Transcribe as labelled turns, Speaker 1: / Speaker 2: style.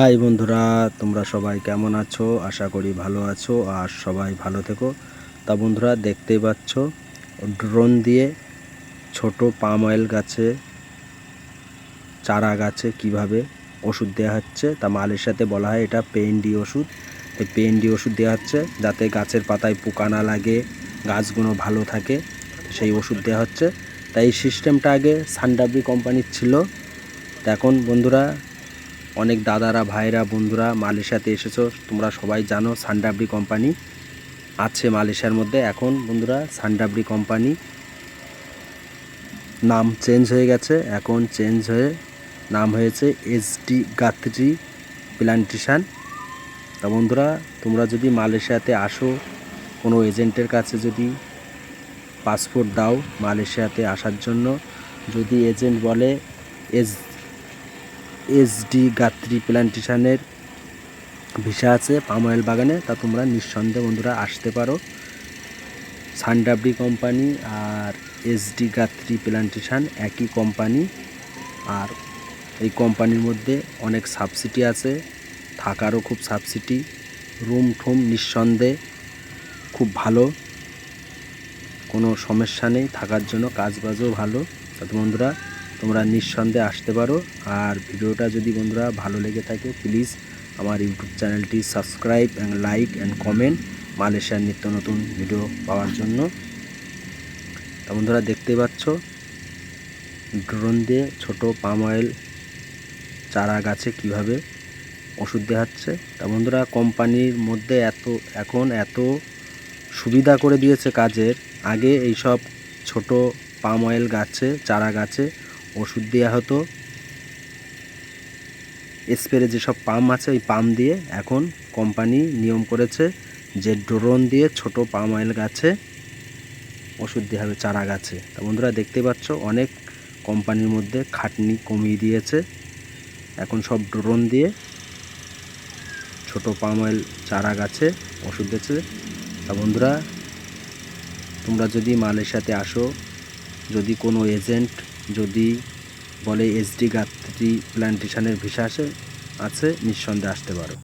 Speaker 1: High বন্ধুরা, তোমরা সবাই কেমন আছো? আশা করি ভালো আছো আর সবাই ভালো থেকো। তা বন্ধুরা, দেখতেই পাচ্ছ, ড্রোন দিয়ে ছোট পাম অয়েল গাছে, চারা গাছে কীভাবে ওষুধ দেওয়া হচ্ছে, তা মালের সাথে বলা হয় এটা পেন্ডি ওষুধ। এই পেন্ডি ওষুধ দেওয়া হচ্ছে, যাতে গাছের পাতায় পোকা না লাগে, গাছগুলো ভালো থাকে, সেই ওষুধ দেওয়া হচ্ছে। তাই এই সিস্টেমটা আগে সানডাবি কোম্পানির ছিল। তা এখন বন্ধুরা অনেক দাদারা, ভাইরা, বন্ধুরা মালয়েশিয়াতে এসেছ। তোমরা সবাই জানো সানডাবরি কোম্পানি আছে মালয়েশিয়ার মধ্যে। এখন বন্ধুরা সানডাবরি কোম্পানি নাম চেঞ্জ হয়ে গেছে। এখন চেঞ্জ হয়ে নাম হয়েছে এসডি গাত্রি প্ল্যান্টেশন তা বন্ধুরা, তোমরা যদি মালয়েশিয়াতে আসো, কোনো এজেন্টের কাছে যদি পাসপোর্ট দাও মালয়েশিয়াতে আসার জন্য, যদি এজেন্ট বলে এস এসডি গাত্রি প্ল্যান্টেশনের ভিসা আছে পাম অয়েল বাগানে, তা তোমরা নিঃসন্দেহে বন্ধুরা আসতে পারো। সানডাবরি কোম্পানি আর এসডি গাত্রি প্ল্যান্টেশন একই কোম্পানি। আর এই কোম্পানির মধ্যে অনেক সাবসিডি আছে, থাকারও খুব সাবসিডি। রুম ঠুম নিঃসন্দেহে খুব ভালো, কোনো সমস্যা নেই, থাকার জন্য কাজবাজও ভালো। তো বন্ধুরা তোমরা নিঃসন্দেহে আসতে পারো। আর ভিডিওটা যদি বন্ধুরা ভালো লেগে থাকে প্লিজ আমার ইউটিউব চ্যানেলটি subscribe and like and comment মালয়েশিয়ার নিত্য নতুন ভিডিও পাওয়ার জন্য। তা বন্ধুরা দেখতে পাচ্ছ ড্রোন দিয়ে ছোটো পাম অয়েল চারা গাছে কীভাবে ওষুধ দেওয়া হচ্ছে তা বন্ধুরা কোম্পানির মধ্যে এত, এখন এত সুবিধা করে দিয়েছে কাজের। আগে এইসব ছোট পাম অয়েল গাছে, চারা গাছে ওষুধ দেওয়া হতো। স্প্রে যেসব পাম আছে, ওই পাম দিয়ে এখন কোম্পানি নিয়ম করেছে যে ড্রোন দিয়ে ছোট পাম অয়েল গাছে ওষুধ দেওয়া হবে, চারা গাছে। তা বন্ধুরা, দেখতে পাচ্ছ, অনেক কোম্পানির মধ্যে খাটনি কমিয়ে দিয়েছে। এখন সব ড্রোন দিয়ে ছোট পাম অয়েল, চারা গাছে ওষুধ দিচ্ছে তা বন্ধুরা, তোমরা যদি মালের সাথে আসো, যদি কোনো এজেন্ট যদি বলে এসডি গাত্রী প্ল্যান্টেশনের ভিসা আছে নিঃসন্দেহে আসতে পারো।